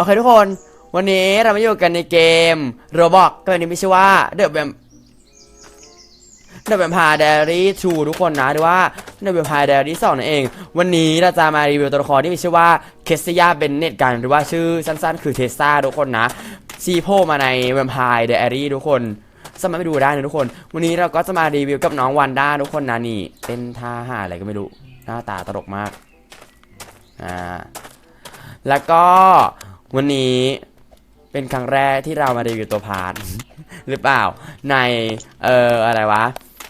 โอเคทุกคน วันนี้เรามาอยู่กันในเกมโรบอกเกมนี้มีชื่อว่า The Vamp The Vampire Diary 2ทุกคนนะหรือว่า The Vampire Diary 2นั่นเอง วันนี้เราจะมารีวิวตัวละครที่มีชื่อว่าเคสยาเบนเนตกันหรือว่าชื่อสั้นๆ คือเทสซาทุกคนนะซีโผล่มาใน Vampire Diary ทุกคนสามารถไปดูได้นะทุกคน วันนี้เราก็จะมารีวิวกับน้องวันด้าทุกคนนะนี่เต้นท่าหาอะไรก็ไม่รู้หน้าตาตลกมากอ่าแล้วก็ วันนี้เป็นครั้งแรกที่เรามารีวิวตัวพาร์ท หรือเปล่า ใน เอ่อ อะไรวะ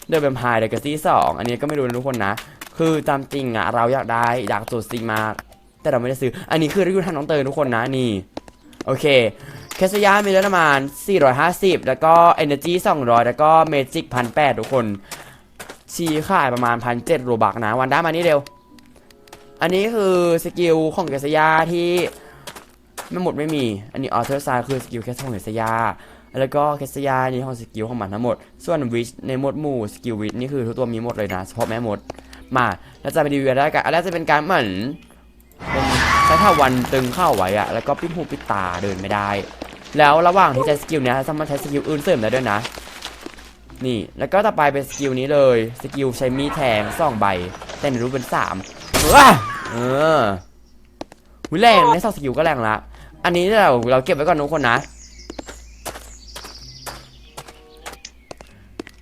เดอะแวมไพร์เดอะกซี่สองอันนี้ก็ไม่รู้นะทุกคนนะ คือตามจริงอะเราอยากได้อยากสูตรซีมาก แต่เราไม่ได้ซื้อ อันนี้คือรีวิวทางน้องเตยทุกคนนะนี่ โอเคเคสยามีเลือดประมาณ 450 แล้วก็ Energy 200 แล้วก็ Magic 1,800 ทุกคน ชีขายประมาณ 1,700โรบักนะ วันด้ามานี่เร็ว อันนี้คือสกิลของเกสยาที่ ไม่หมดไม่มี อันนี้ออเทอร์ไซคือสกิลแค่ของเกสยา แล้วก็เคสยานี่ของสกิลของมันทั้งหมด ส่วนวิชในหมดหมู่สกิลวิชนี่คือทุกตัวมีหมดเลยนะเฉพาะแม่มด มาแล้วจะไปรีวิวได้กันอันแรกจะเป็นการเหมือนเป็นใช้ท่าวันตึงเข้าไว้อะแล้วก็ปิดหูปิดตาเดินไม่ได้ แล้วระหว่างที่ใช้สกิลเนี้ยสามารถใช้สกิลอื่นเสริมได้ด้วยนะ นี่แล้วก็ต่อไปเป็นสกิลนี้เลยสกิลใช้มีดแทงสองใบแต่ในรูปเป็นสามเออหุยแรงในสองสกิลก็แรงละ อันนี้เราเราเก็บไว้ก่อนทุกคนนะ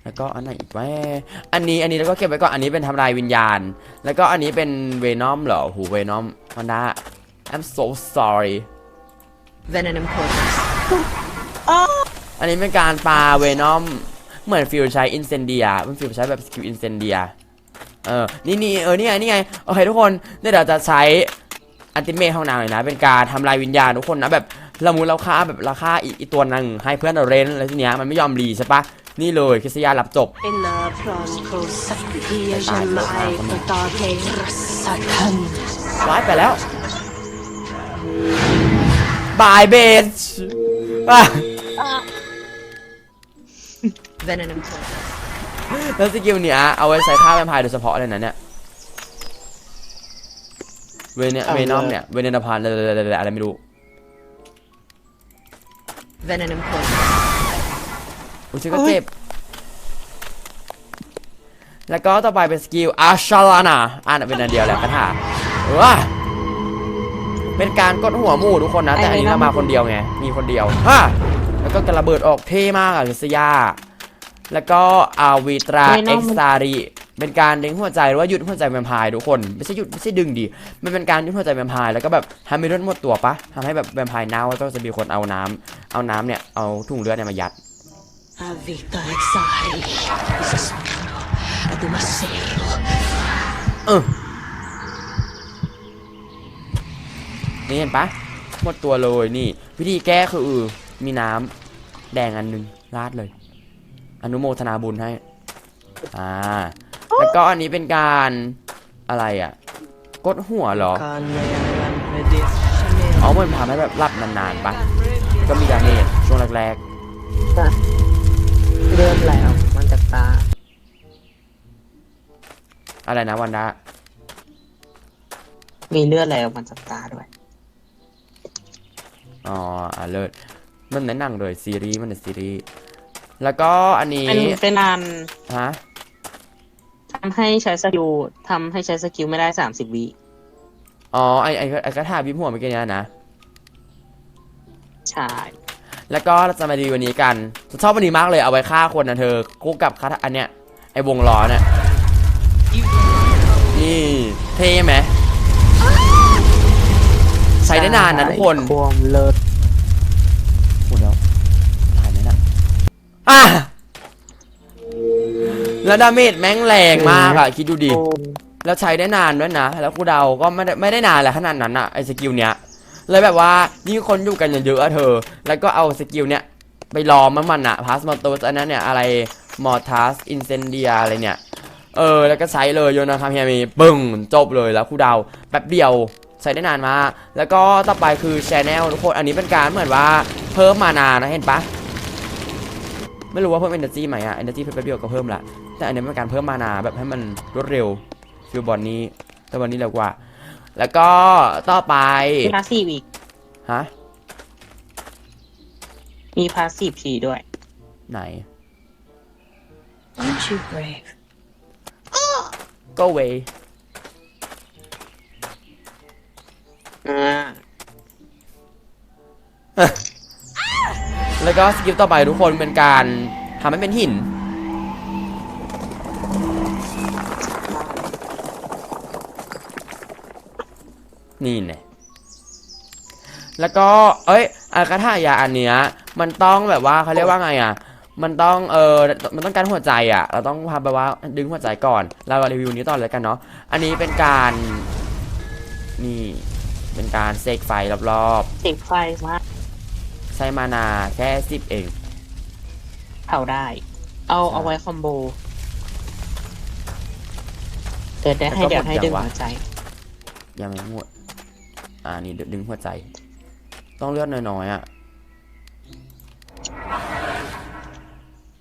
แล้วก็อันไหนอีกวะอันนี้อันนี้แล้วก็เก็บไว้ก่อน อันนี้เป็นทำลายวิญญาณ แล้วก็อันนี้เป็นเวนอมเหรอหูเวนอมมันดา I'm so sorry Venom cortex. อันนี้เป็นการปาเวนอมเหมือนฟิลใช้อินเซนเดียมันฟิลใช้แบบสกิลอินเซนเดียเออ นี่นี่เออ นี่ไง นี่ไง โอเคทุกคน เดี๋ยวเราจะใช้ อันติเมทของนางเลยนะ เป็นการทำลายวิญญาณทุกคนนะแบบละมุนเราฆ่าแบบราคาอีกตัวหนึงให้เพื่อนเราเรนอะไรทีเนี้ยมันไม่ยอมรีใช่ปะนี่เลยคิสยารับจบร้ายไปแล้วบายเบสอะ Venom แล้วสกิลเนี้ยเอาไว้ใส่ฆ่าแวมไพร์โดยเฉพาะเลยนะเนี่ย เวเนเอาเวนอมเลยเนี่ยเวเนนพานอะไรไม่รู้ Venom cortex. อุ้ยฉันก็เจ็บ แล้วก็ต่อไปเป็นสกิลอาชาลานาอ่านเป็นอันเดียวแหละคาถาว้าเป็นการกดหัวหมู่ทุกคนนะ แต่อันนี้เรามาคนเดียวไง มีคนเดียวฮะแล้วก็กระเบิดออกเท่มากอะลิซยา แล้วก็อาวิตราไม่น้เอ็องกมันซารี เป็นการดึงหัวใจหรือว่าหยุดหัวใจแวมไพร์ทุกคนไม่ใช่หยุดไม่ใช่ดึงดิมันเป็นการหยุดหัวใจแวมไพร์แล้วก็แบบทำให้เลือดหมดตัวปะทำให้แบบแวมไพร์เน่าแล้วก็จะมีคนเอาน้ำเอาน้ำเนี่ยเอาถุงเลือดเนี่ยมายัด Avita exari. Isasmero. Adumasero. เออนี่เห็นปะหมดตัวเลยนี่ วิธีแก้คือมีน้ำแดงอันหนึงราดเลย อนุโมทนาบุญให้ อ่า แล้วก็อันนี้เป็นการอะไรอะ กดหัวเหรออ๋อมันทำให้แบบรับนานๆปะก็มีดาเมจช่วงแรกเริ่มแล้วมันจากตาๆอะไรนะวันดามีเลือดไหลออกมาจากตาด้วย อ๋ออะเลิศมันในหนังเลยซีรีส์มันในซีรีส์ แล้วก็อันนี้เป็นเป็นอันฮะ ทำให้ใช้สกิลทำให้ใช้สกิลไม่ได้สามสิบวิอ๋อไอไอไอกระถาบิมหัวเมื่อกี้เนี้นะ ใช่ แล้วก็เราจะมาดีวันนี้กันฉันชอบวันนี้มากเลยเอาไว้ฆ่าคนนะเธอคู่กับคาถาอันเนี้ยไอวงล้อเนี่ยนี่เท่ไหมใช้ได้นานนะทุกคนความเลิศพูดแล้วตายไหมนะอะ แล้วดาเมจแม่งแรงมากอะคิดดูดิ แล้วใช้ได้นานด้วยนะ แล้วครูเดาก็ไม่ได้ไม่ได้นานแหละขนาดนั้นอะไอสกิลเนี้ย เลยแบบว่ายิ่งคนอยู่กันเยอะๆอะเธอ แล้วก็เอาสกิลเนี้ยไปล้อมมันมันอะพาสมอตตัวอันนั้นเนี่ยอะไรมอทัสอินเซนเดียอะไรเนี่ย เออ แล้วก็ใช้เลยโยนาคาเฮียมีปึ้งจบเลยแล้วครูเดาแป๊บเดียวใช้ได้นานมาก แล้วก็ต่อไปคือชแนลทุกคน อันนี้เป็นการเหมือนว่าเพิ่มมานานะเห็นปะ ไม่รู้ว่าเพิ่ม energy ไหมอะ energy เพิ่มแป๊บเดียวก็เพิ่มละแต่อันนี้เป็นการเพิ่มมานาแบบให้มันรวดเร็วฟิลบอลนี้แต่วันนี้เร็วกว่า แล้วก็ต่อไปพาสซีฟอีก ฮะมีพาสซีฟทีด้วย ไหน Aren't you brave? go away อ่า แล้วก็สกิลต่อไปทุกคนเป็นการทำให้เป็นหิน นี่ไงแล้วก็ เอ้ยอากาธายาอันเนี้ย มันต้องแบบว่าเขาเรียกว่าไงอะ มันต้อง เออมันต้องการหัวใจอะ เราต้องพาแบบว่าดึงหัวใจก่อน เรารีวิวนี้ต่อเลยกันเนาะ อันนี้เป็นการ นี่ เป็นการเสกไฟรอบๆ เด็กไฟมา มานาแค่สิบเอง เผาได้ เอาใช่เอาไว้คอมโบเดี๋ยวได้ให้แล้วก็เดี๋ยวให้หมดยังดึงวะ หัวใจ ยังไม่หมด อ่า นี่ดึงหัวใจ ต้องเลือดน้อยๆอะ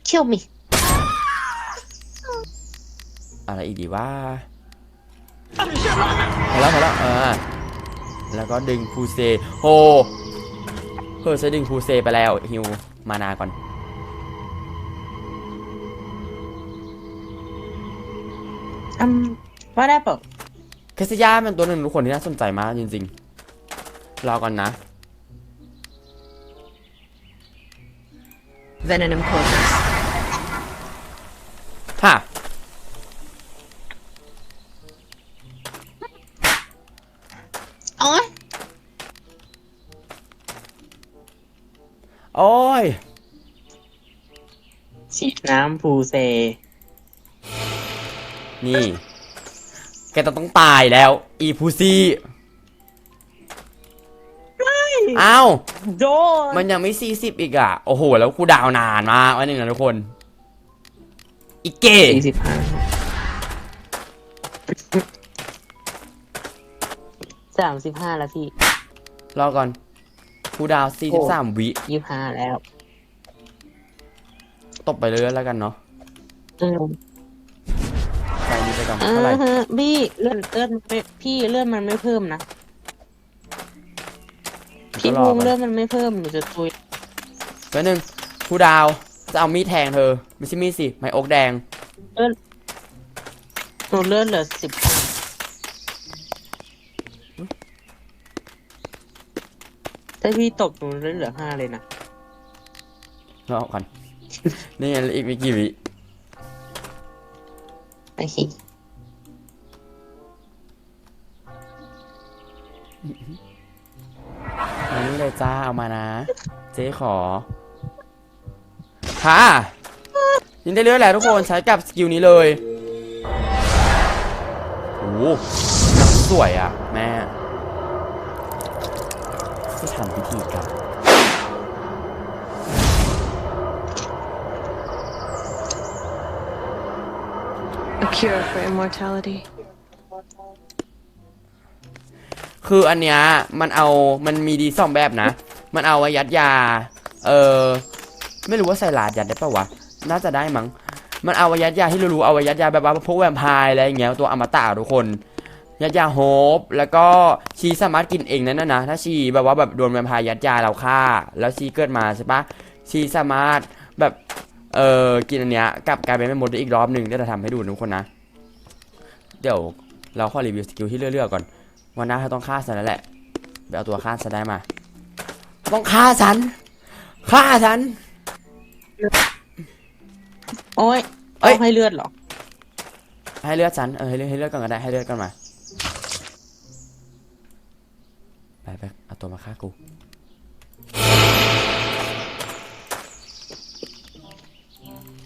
เชี่ยวมิอะไรอีกดีว่าพอแล้วพอแล้วเออแล้วก็ดึงฟูเซโฮ เฮ้ยใช้ดึงฟูเซไปแล้วฮิวมานาก่อน อืมว่าได้เปล่าแคสยาเป็นตัวหนึ่งทุกคนที่น่าสนใจมากจริงๆ รอก่อนนะ Venom corpus. ฮะ โอ้ย ฉีดน้ำฟูเซ นี่ แกต้องต้องตายแล้ว อีพูซี่อ้าว โดนมันยังไม่สี่สิบอีกอะ โอ้โห แล้วกูดาวนานมากวันหนึ่งนะทุกคน อีเก๋สี่สิบห้าสามสิบห้าแล้วพี่ รอก่อน กูดาวสี่สิบสามวิยี่ห้าแล้วตบไปเรื่อยๆแล้วกันเนาะอืมใส่นี้ไปก่อนอ่าเท่าไหร่ฮะพี่เลื่อนเลื่อนไม่พี่เลื่อนมันไม่เพิ่มนะพี่ก็รวองก่อนเลื่อนมันไม่เพิ่มหนูจะตุยแป๊บนึงกูดาวจะเอามีดแทงเธอ ไม่ใช่มีดสิไม้อกแดงหนูเลื่อนเหลือสิบ ถ้าพี่ตบหนูเลื่อนเหลือห้าเลยนะรอก่อน นี่อีกไม่กี่วิโอเคมานี่เลยจ้าเอามานะ เจ๊ขอค่ะยิงได้เรื่อยแหละทุกคนใช้กับสกิลนี้เลยโอ้โหหนังสวยอะ A cure for immortality. คืออันเนี้ยมันเอามันมีดีสองแบบนะ มันเอาไว้ยัดยา เออไม่รู้ว่าใส่ลาดยัดได้ปะวะ น่าจะได้มั้ง มันเอาไว้ยัดยาที่รู้ๆเอาไว้ยัดยาแบบว่าพวกแวมไพร์อะไรอย่างเงี้ยตัวอมตะทุกคน ยัดยาโฮปแล้วก็ชีสามารถกินเองนั่นนะนะถ้าชีแบบว่าแบบโดนแวมไพร์ยัดยาเราฆ่า แล้วชีเกิดมาใช่ปะชีสามารถแบบ เออกินอันเนี้ยกลับกลายเป็นแม่มดได้อีกรอบหนึ่งเดี๋ยวจะทำให้ดูนะทุกคนนะ เดี๋ยวเราขอรีวิวสกิลที่เลือกๆก่อน วันหน้าเขาต้องฆ่าฉันแล้วแหละไปเอาตัวฆ่าฉันได้มา ต้องฆ่าฉันฆ่าฉัน โอ้ยเอ้ยต้องให้เลือดเหรอ ให้เลือดฉันเออให้เลือดให้เลือดก่อนก็ได้ให้เลือดก่อนมาไปไปเอาตัวมาฆ่ากู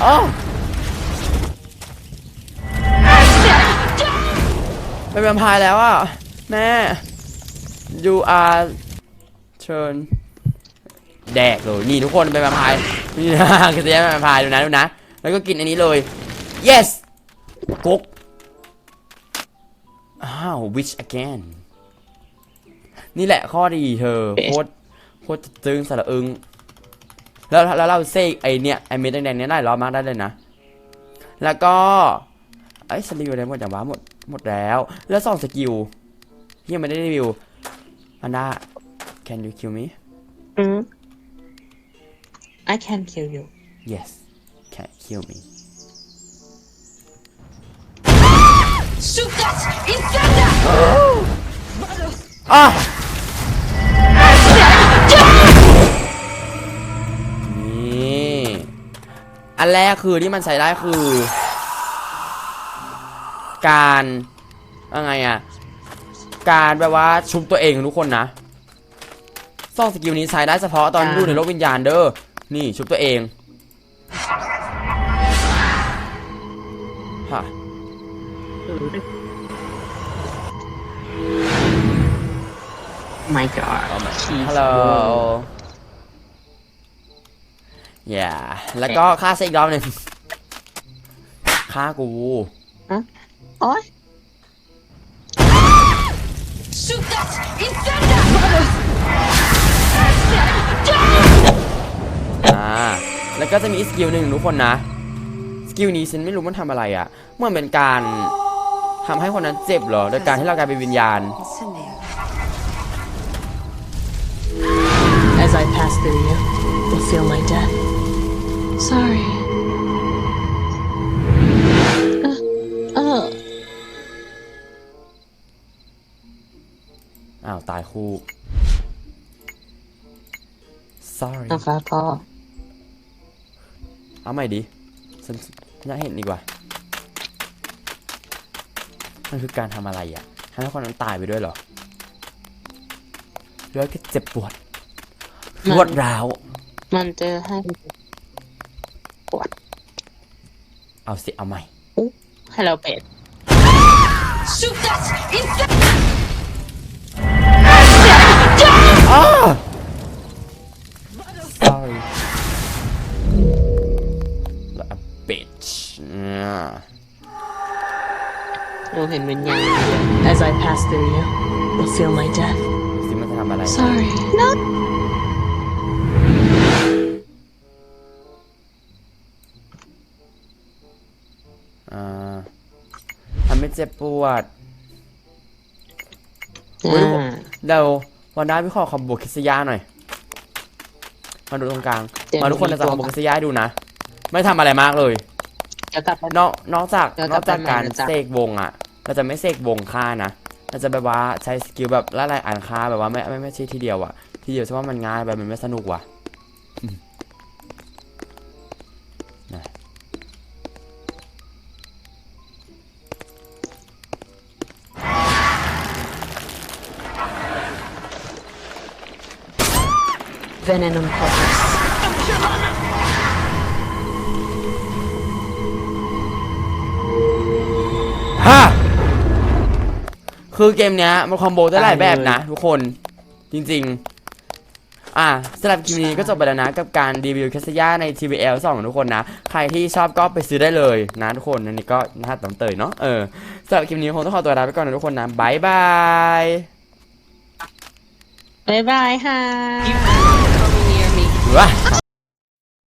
Incendia! อ้าวเป็นแวมไพร์แล้วอะ แม่ you are turn แดกเลยนี่ทุกคนเป็นแวมไพร์นี่นะคือจะเป็นแวมไพร์ดูนะดูนะ แล้วก็กินอันนี้เลย yes กุ๊กอ้าว which again นี่แหละข้อดีเธอโคตรโคตรจะตึงสระอึง แล้วแล้วเราเซกไอเนี้ยไอเม็ดแดงๆเนี้ยได้ร้อยมากได้เลยนะ แล้วก็ไอ้สกิลอะไรหมดอย่างวะหมดหมดแล้ว แล้วสองสกิลที่ยังไม่ได้รีวิวอันดา can you kill me อืม I can kill you yes can kill me Shoot that! Incendia! อะนี่ อันแรกคือที่มันใช้ได้คือ การยังไงอะการแบบว่าชุบตัวเองทุกคนนะซองสกิลนี้ใช้ได้เฉพาะตอนอ่าอยู่ในโลกวิญญาณเด้อ นี่ชุบตัวเองฮะ My God ฮัลโหล อย่า แล้วก็ฆ่าเซ็กอีกรอบหนึ่งฆ่ากูโอ้ย Shoot that! Incendia! อ่า แล้วก็จะมีอีกสกิลหนึ่งทุกคนนะ สกิลนี้ฉันไม่รู้มันทำอะไรอะ่ะเหมันเป็นการทำให้คนนั้นเจ็บเหรอ โดยการที่เรากลายเป็นวิญญาณ As I pass through you, you'll feel my death. Sorry. Uh, uh. อ้าว ตายคู่ sorry นะคะก็เอาใหม่ดิฉันอยากเห็นดีกว่า มันคือการทำอะไรอะทำให้คนนั้นตายไปด้วยเหรอหรือว่าแค่เจ็บปวดรวดร้าว มันจะให้ เอาสิ เอาใหม่ ให้เราเป็ด Shoot that! Incendia! อ้า sorry a bitch เนี่ย เราเห็นวิญญาณ As I pass through you, you'll feel my death. สิมันจะทำอะไร Sorry. No. จ็บปวดอุ๊ยอ่าเดี๋ยววันด้าพี่ขอคอมโบคิสยาหน่อย มาดูตรงกลางเดี๋ยวมาทุกคนมีเราจะตัวคอมโบคิสยาให้ดูนะ ไม่ทำอะไรมากเลยเดี๋ยวกลับไปนอกนอกจากเดี๋ยวนกลัอบกจากไปใหม่การนะจ๊ะเสกวงอะ เราจะไม่เสกวงค่านะเราจะแบบว่าใช้สกิลแบบละลายอ่านค่าแบบว่าไม่ไม่ไม่ใช่ทีเดียวอะ ทีเดียวใช่ว่ามันง่ายไปมันไม่สนุกว่ะ Venenum corpus. ฮะคือเกมเนี้ยมันคอมโบได้หลายแบบนะทุกคนจริงๆ อะสำหรับคลิปนี้ก็จบไปแล้วนะ กับการรีวิวแคสยาใน TVL 2ทุกคนนะ ใครที่ชอบก็ไปซื้อได้เลยนะทุกคนอันนี้ก็น่าตำเตยเนาะเออสำหรับคลิปนี้คงต้องขอตัวลาไปก่อนนะทุกคนนะบายบาย บ๊ายบายค่ะ Coming near me. ว้า